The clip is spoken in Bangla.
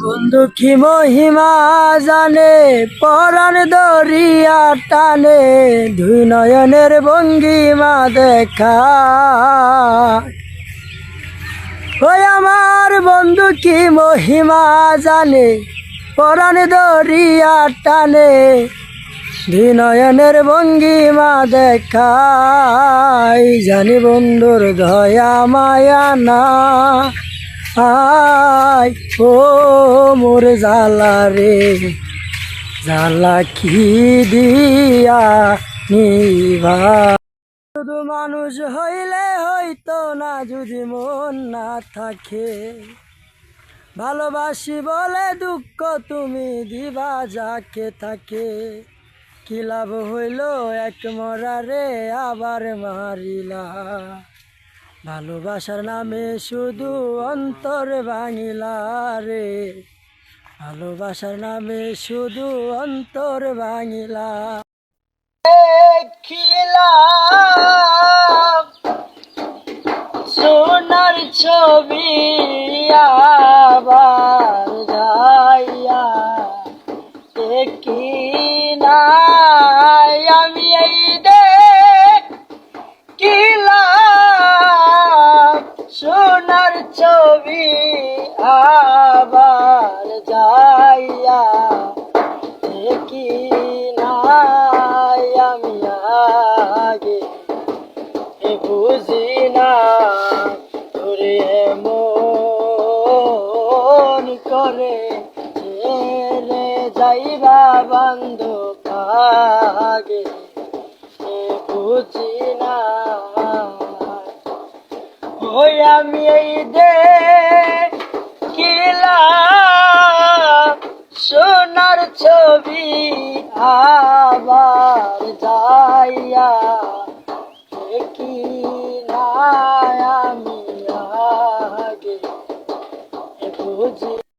বন্ধু কি মহিমা জানে? পরাণ দরিয়া টানে, দুই নয়নের ভঙ্গিমা দেখা। ওই আমার বন্ধু কি মহিমা জানে? পরাণ দরিয়া টানে, দুই নয়নের ভঙ্গিমা দেখাই জানি বন্ধুর দয়া মায়া না। আই ও মোর জালা রে। জালা কি দিয়া নিবা? শুধু মানুষ হইলে হইতো না, যদি মন না থাকে। ভালোবাসি বলে দুঃখ তুমি দিবা যাকে থাকে কি লাভ হইল এক মরারে আবার মারিলা? ভালোবাসার নামে শুধু অন্তর ভাঙিলা রে। ভালোবাসার নামে শুধু অন্তর ভাঙিলা সোনার ছবি আবার যাইয়া দেখি নাই সোনার ছবি আবার যাইয়া দেখি নাই আমি আগে। বুঝি না তোরে মন করে ছেড়ে যাইবা বন্ধ কাগে এ বুঝি ওই আমি এই দে সোনার ছবি আবার যাইয়া